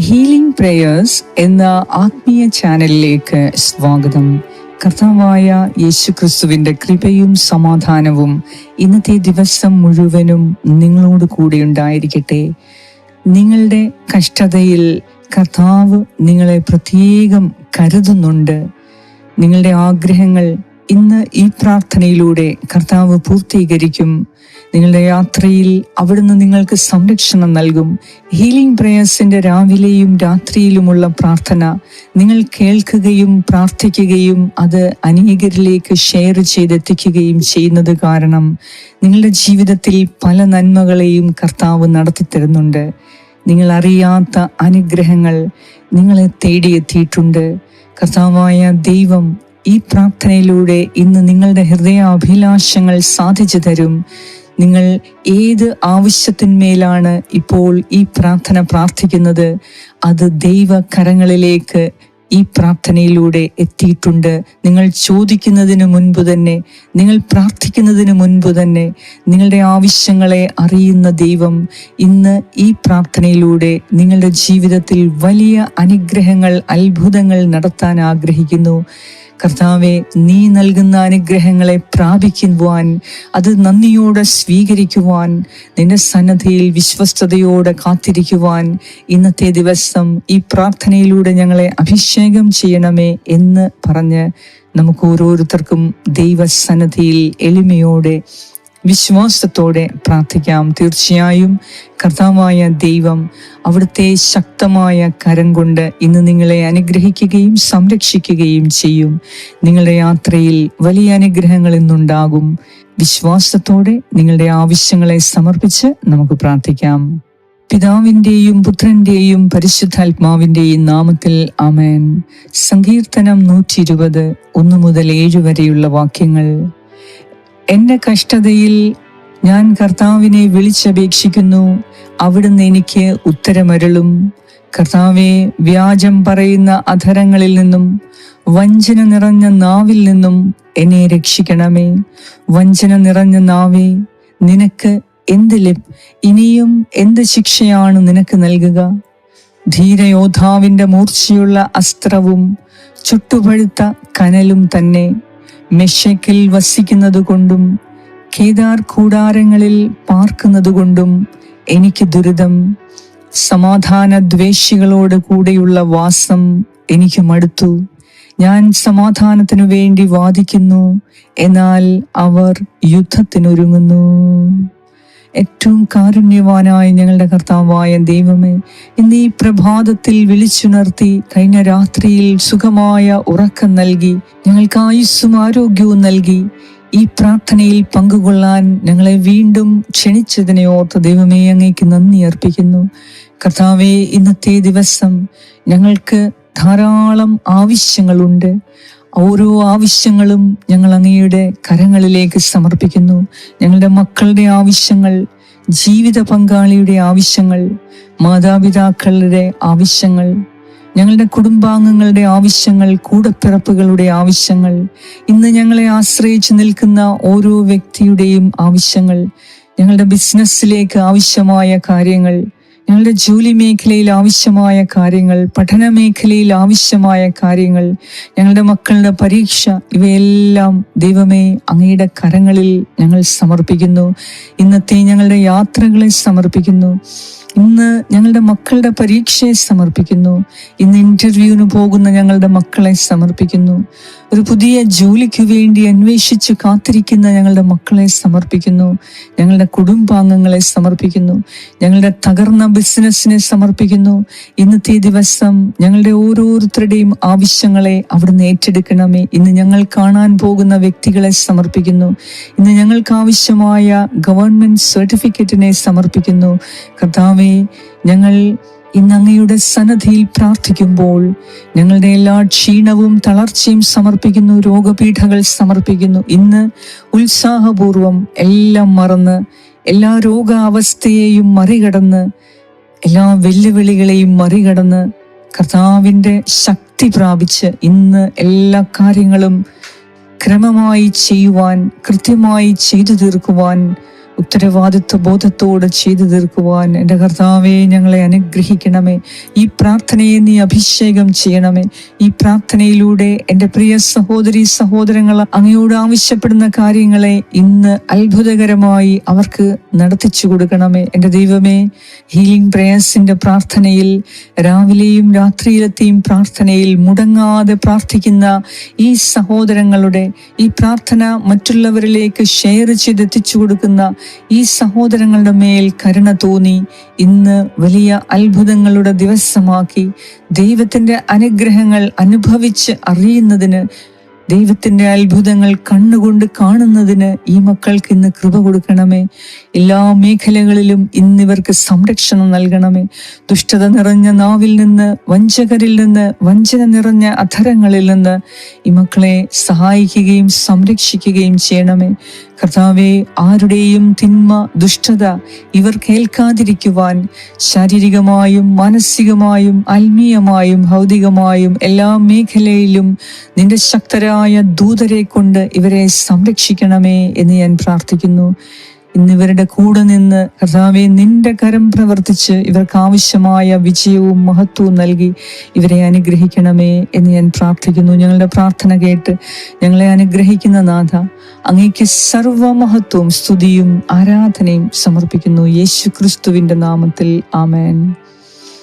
Healing prayers എന്ന ആത്മീയ ചാനലിലേക്ക് സ്വാഗതം. കർത്താവായ യേശു ക്രിസ്തുവിന്റെ കൃപയും സമാധാനവും ഇന്നത്തെ ദിവസം മുഴുവനും നിങ്ങളോട് കൂടെ ഉണ്ടായിരിക്കട്ടെ. നിങ്ങളുടെ കഷ്ടതയിൽ കർത്താവ് നിങ്ങളെ പ്രത്യേകം കരുതുന്നുണ്ട്. നിങ്ങളുടെ ആഗ്രഹങ്ങൾ ഇന്ന് ഈ പ്രാർത്ഥനയിലൂടെ കർത്താവ് പൂർത്തീകരിക്കും. നിങ്ങളുടെ യാത്രയിൽ അവിടുന്ന് നിങ്ങൾക്ക് സംരക്ഷണം നൽകും. ഹീലിംഗ് പ്രേയേഴ്സിന്റെ രാവിലെയും രാത്രിയിലുമുള്ള പ്രാർത്ഥന നിങ്ങൾ കേൾക്കുകയും പ്രാർത്ഥിക്കുകയും അത് അനേകരിലേക്ക് ഷെയർ ചെയ്തെത്തിക്കുകയും ചെയ്യുന്നത് കാരണം നിങ്ങളുടെ ജീവിതത്തിൽ പല നന്മകളെയും കർത്താവ് നടത്തി തരുന്നുണ്ട്. നിങ്ങൾ അറിയാത്ത അനുഗ്രഹങ്ങൾ നിങ്ങളെ തേടിയെത്തിയിട്ടുണ്ട്. കർത്താവായ ദൈവം ഈ പ്രാർത്ഥനയിലൂടെ ഇന്ന് നിങ്ങളുടെ ഹൃദയാഭിലാഷങ്ങൾ സാധിച്ചു തരും. നിങ്ങൾ ഏത് ആവശ്യത്തിന്മേലാണ് ഇപ്പോൾ ഈ പ്രാർത്ഥന പ്രാർത്ഥിക്കുന്നത്? അത് ദൈവ കരങ്ങളിലേക്ക് ഈ പ്രാർത്ഥനയിലൂടെ എത്തിയിട്ടുണ്ട്. നിങ്ങൾ ചോദിക്കുന്നതിന് മുൻപ് തന്നെ നിങ്ങൾ പ്രാർത്ഥിക്കുന്നതിന് മുൻപ് തന്നെ നിങ്ങളുടെ ആവശ്യങ്ങളെ അറിയുന്ന ദൈവം ഇന്ന് ഈ പ്രാർത്ഥനയിലൂടെ നിങ്ങളുടെ ജീവിതത്തിൽ വലിയ അനുഗ്രഹങ്ങൾ അത്ഭുതങ്ങൾ നടത്താൻ ആഗ്രഹിക്കുന്നു. കർത്താവെ നീ നൽകുന്ന അനുഗ്രഹങ്ങളെ പ്രാപിക്കുവാൻ അത് നന്ദിയോടെ സ്വീകരിക്കുവാൻ നിന്റെ സന്നദ്ധയിൽ വിശ്വസ്തയോടെ കാത്തിരിക്കുവാൻ ഇന്നത്തെ ദിവസം ഈ പ്രാർത്ഥനയിലൂടെ ഞങ്ങളെ അഭിഷേകം ചെയ്യണമേ എന്ന് പറഞ്ഞ് നമുക്ക് ഓരോരുത്തർക്കും ദൈവസന്നദ്ധിയിൽ എളിമയോടെ വിശ്വാസത്തോടെ പ്രാർത്ഥിക്കാം. തീർച്ചയായും കർത്താവായ ദൈവം അവിടുത്തെ ശക്തമായ കരം കൊണ്ട് ഇന്ന് നിങ്ങളെ അനുഗ്രഹിക്കുകയും സംരക്ഷിക്കുകയും ചെയ്യും. നിങ്ങളുടെ യാത്രയിൽ വലിയ അനുഗ്രഹങ്ങൾ ഇന്നുണ്ടാകും. വിശ്വാസത്തോടെ നിങ്ങളുടെ ആവശ്യങ്ങളെ സമർപ്പിച്ച് നമുക്ക് പ്രാർത്ഥിക്കാം. പിതാവിന്റെയും പുത്രന്റെയും പരിശുദ്ധാത്മാവിന്റെയും നാമത്തിൽ അമേൻ സങ്കീർത്തനം നൂറ്റി ഇരുപത് ഒന്ന് മുതൽ ഏഴ് വരെയുള്ള വാക്യങ്ങൾ. എന്റെ കഷ്ടതയിൽ ഞാൻ കർത്താവിനെ വിളിച്ചപേക്ഷിക്കുന്നു. അവിടുന്ന് എനിക്ക് ഉത്തരമരുളും. കർത്താവെ വ്യാജം പറയുന്ന അധരങ്ങളിൽ നിന്നും വഞ്ചന നിറഞ്ഞ നാവിൽ നിന്നും എന്നെ രക്ഷിക്കണമേ. വഞ്ചന നിറഞ്ഞ നാവേ നിനക്ക് എന്ത് ലഭ് ഇനിയും എന്ത് ശിക്ഷയാണ് നിനക്ക് നൽകുക? ധീരയോദ്ധാവിന്റെ മൂർച്ചയുള്ള അസ്ത്രവും ചുട്ടുപഴുത്ത കനലും തന്നെ. മെഷക്കിൽ വസിക്കുന്നതുകൊണ്ടും കേദാർ കൂടാരങ്ങളിൽ പാർക്കുന്നതുകൊണ്ടും എനിക്ക് ദുരിതം. സമാധാന ദ്വേഷികളോട് കൂടെയുള്ള വാസം എനിക്ക് മടുത്തു. ഞാൻ സമാധാനത്തിനു വേണ്ടി വാദിക്കുന്നു എന്നാൽ അവർ യുദ്ധത്തിനൊരുങ്ങുന്നു. ഏറ്റവും കാരുണ്യവാനായ ഞങ്ങളുടെ കർത്താവായ ദൈവമേ ഇന്ന് ഈ പ്രഭാതത്തിൽ വിളിച്ചുണർത്തി കഴിഞ്ഞ രാത്രിയിൽ സുഖമായ ഉറക്കം നൽകി ഞങ്ങൾക്ക് ആയുസ്സും ആരോഗ്യവും നൽകി ഈ പ്രാർത്ഥനയിൽ പങ്കുകൊള്ളാൻ ഞങ്ങളെ വീണ്ടും ക്ഷണിച്ചതിനെ ഓർത്ത് ദൈവമേ അങ്ങേക്ക് നന്ദി അർപ്പിക്കുന്നു. കർത്താവെ ഇന്നത്തെ ദിവസം ഞങ്ങൾക്ക് ധാരാളം ആവശ്യങ്ങളുണ്ട്. ഓരോ ആവശ്യങ്ങളും ഞങ്ങൾ അങ്ങയുടെ കരങ്ങളിലേക്ക് സമർപ്പിക്കുന്നു. ഞങ്ങളുടെ മക്കളുടെ ആവശ്യങ്ങൾ ജീവിത പങ്കാളിയുടെ ആവശ്യങ്ങൾ മാതാപിതാക്കളുടെ ആവശ്യങ്ങൾ ഞങ്ങളുടെ കുടുംബാംഗങ്ങളുടെ ആവശ്യങ്ങൾ കൂടപ്പിറപ്പുകളുടെ ആവശ്യങ്ങൾ ഇന്ന് ഞങ്ങളെ ആശ്രയിച്ച് നിൽക്കുന്ന ഓരോ വ്യക്തിയുടെയും ആവശ്യങ്ങൾ ഞങ്ങളുടെ ബിസിനസ്സിലേക്ക് ആവശ്യമായ കാര്യങ്ങൾ ഞങ്ങളുടെ ജോലി മേഖലയിൽ ആവശ്യമായ കാര്യങ്ങൾ പഠന മേഖലയിൽ ആവശ്യമായ കാര്യങ്ങൾ ഞങ്ങളുടെ മക്കളുടെ പരീക്ഷ ഇവയെല്ലാം ദൈവമേ അങ്ങയുടെ കരങ്ങളിൽ ഞങ്ങൾ സമർപ്പിക്കുന്നു. ഇന്നത്തെ ഞങ്ങളുടെ യാത്രകളെ സമർപ്പിക്കുന്നു. ഇന്ന് ഞങ്ങളുടെ മക്കളുടെ പരീക്ഷയെ സമർപ്പിക്കുന്നു. ഇന്ന് ഇന്റർവ്യൂവിന് പോകുന്ന ഞങ്ങളുടെ മക്കളെ സമർപ്പിക്കുന്നു. ഒരു പുതിയ ജോലിക്ക് വേണ്ടി അന്വേഷിച്ച് കാത്തിരിക്കുന്ന ഞങ്ങളുടെ മക്കളെ സമർപ്പിക്കുന്നു. ഞങ്ങളുടെ കുടുംബാംഗങ്ങളെ സമർപ്പിക്കുന്നു. ഞങ്ങളുടെ തകർന്ന ബിസിനസ്സിനെ സമർപ്പിക്കുന്നു. ഇന്നത്തെ ദിവസം ഞങ്ങളുടെ ഓരോരുത്തരുടെയും ആവശ്യങ്ങളെ അവിടുന്ന് ഏറ്റെടുക്കണമേ. ഇന്ന് ഞങ്ങൾ കാണാൻ പോകുന്ന വ്യക്തികളെ സമർപ്പിക്കുന്നു. ഇന്ന് ഞങ്ങൾക്ക് ആവശ്യമായ ഗവൺമെന്റ് സർട്ടിഫിക്കറ്റിനെ സമർപ്പിക്കുന്നു. കർത്താവെ ഞങ്ങൾ ഇന്ന് അങ്ങയുടെ സന്നദ്ധിയിൽ പ്രാർത്ഥിക്കുമ്പോൾ ഞങ്ങളുടെ എല്ലാ ക്ഷീണവും തളർച്ചയും സമർപ്പിക്കുന്നു രോഗപീഠകൾ സമർപ്പിക്കുന്നു. ഇന്ന് ഉത്സാഹപൂർവം എല്ലാം മറന്ന് എല്ലാ രോഗാവസ്ഥയെയും മറികടന്ന് എല്ലാ വെല്ലുവിളികളെയും മറികടന്ന് കർത്താവിന്റെ ശക്തി പ്രാപിച്ച് ഇന്ന് എല്ലാ കാര്യങ്ങളും ക്രമമായി ചെയ്യുവാൻ കൃത്യമായി ചെയ്തു തീർക്കുവാൻ ഉത്തരവാദിത്വ ബോധത്തോടെ ചെയ്തു തീർക്കുവാൻ എന്റെ കർത്താവെ ഞങ്ങളെ അനുഗ്രഹിക്കണമേ. ഈ പ്രാർത്ഥനയെ നീ അഭിഷേകം ചെയ്യണമേ. ഈ പ്രാർത്ഥനയിലൂടെ എന്റെ പ്രിയ സഹോദരി സഹോദരങ്ങൾ അങ്ങയോട് ആവശ്യപ്പെടുന്ന കാര്യങ്ങളെ ഇന്ന് അത്ഭുതകരമായി അവർക്ക് നടത്തിച്ചു കൊടുക്കണമേ. എന്റെ ദൈവമേ ഹീലിംഗ് പ്രേയേഴ്സിന്റെ പ്രാർത്ഥനയിൽ രാവിലെയും രാത്രിയിലത്തെയും പ്രാർത്ഥനയിൽ മുടങ്ങാതെ പ്രാർത്ഥിക്കുന്ന ഈ സഹോദരങ്ങളുടെ ഈ പ്രാർത്ഥന മറ്റുള്ളവരിലേക്ക് ഷെയർ ചെയ്തെത്തിച്ചു കൊടുക്കുന്ന ഈ സഹോദരങ്ങളുടെ മേൽ കരുണ തോന്നി. ഇന്ന് വലിയ അത്ഭുതങ്ങളുടെ ദിവസമാക്കി ദൈവത്തിന്റെ അനുഗ്രഹങ്ങൾ അനുഭവിച്ച് അറിയുന്നതിന് ദൈവത്തിന്റെ അത്ഭുതങ്ങൾ കണ്ണുകൊണ്ട് കാണുന്നതിന് ഈ മക്കൾക്ക് ഇന്ന് കൃപ കൊടുക്കണമേ. എല്ലാ മേഖലകളിലും ഇന്നിവർക്ക് സംരക്ഷണം നൽകണമേ. ദുഷ്ടത നിറഞ്ഞ നാവിൽ നിന്ന് വഞ്ചകരിൽ നിന്ന് വഞ്ചന നിറഞ്ഞ അധരങ്ങളിൽ നിന്ന് ഈ മക്കളെ സഹായിക്കുകയും സംരക്ഷിക്കുകയും ചെയ്യണമേ. കർത്താവെ ആരുടെയും തിന്മ ദുഷ്ടത ഇവർ കേൾക്കാതിരിക്കുവാൻ ശാരീരികമായും മാനസികമായും ആത്മീയമായും ഭൗതികമായും എല്ലാ മേഖലയിലും നിന്റെ ശക്തരായ ദൂതരെ കൊണ്ട് ഇവരെ സംരക്ഷിക്കണമേ എന്ന് ഞാൻ പ്രാർത്ഥിക്കുന്നു. ഇന്നിവരുടെ കൂടെ നിന്ന് കർത്താവെ നിന്റെ കരം പ്രവർത്തിച്ച് ഇവർക്ക് ആവശ്യമായ വിജയവും മഹത്വവും നൽകി ഇവരെ അനുഗ്രഹിക്കണമേ എന്ന് ഞാൻ പ്രാർത്ഥിക്കുന്നു. ഞങ്ങളുടെ പ്രാർത്ഥന കേട്ട് ഞങ്ങളെ അനുഗ്രഹിക്കുന്ന നാഥ അങ്ങേക്ക് സർവമഹത്വവും സ്തുതിയും ആരാധനയും സമർപ്പിക്കുന്നു. യേശു ക്രിസ്തുവിന്റെ നാമത്തിൽ ആമേൻ.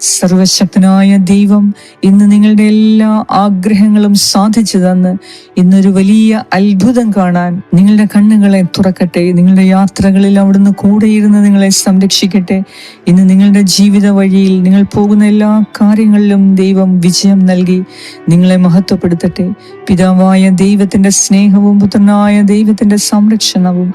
സർവശക്തനായ ദൈവം ഇന്ന് നിങ്ങളുടെ എല്ലാ ആഗ്രഹങ്ങളും സാധിച്ചു തന്ന് ഇന്നൊരു വലിയ അത്ഭുതം കാണാൻ നിങ്ങളുടെ കണ്ണുകളെ തുറക്കട്ടെ നിങ്ങളുടെ യാത്രകളിൽ അവിടുന്ന് കൂടെയിരുന്ന് നിങ്ങളെ സംരക്ഷിക്കട്ടെ. ഇന്ന് നിങ്ങളുടെ ജീവിത വഴിയിൽ നിങ്ങൾ പോകുന്ന എല്ലാ കാര്യങ്ങളിലും ദൈവം വിജയം നൽകി നിങ്ങളെ മഹത്വപ്പെടുത്തട്ടെ. പിതാവായ ദൈവത്തിന്റെ സ്നേഹവും പുത്രനായ ദൈവത്തിന്റെ സംരക്ഷണവും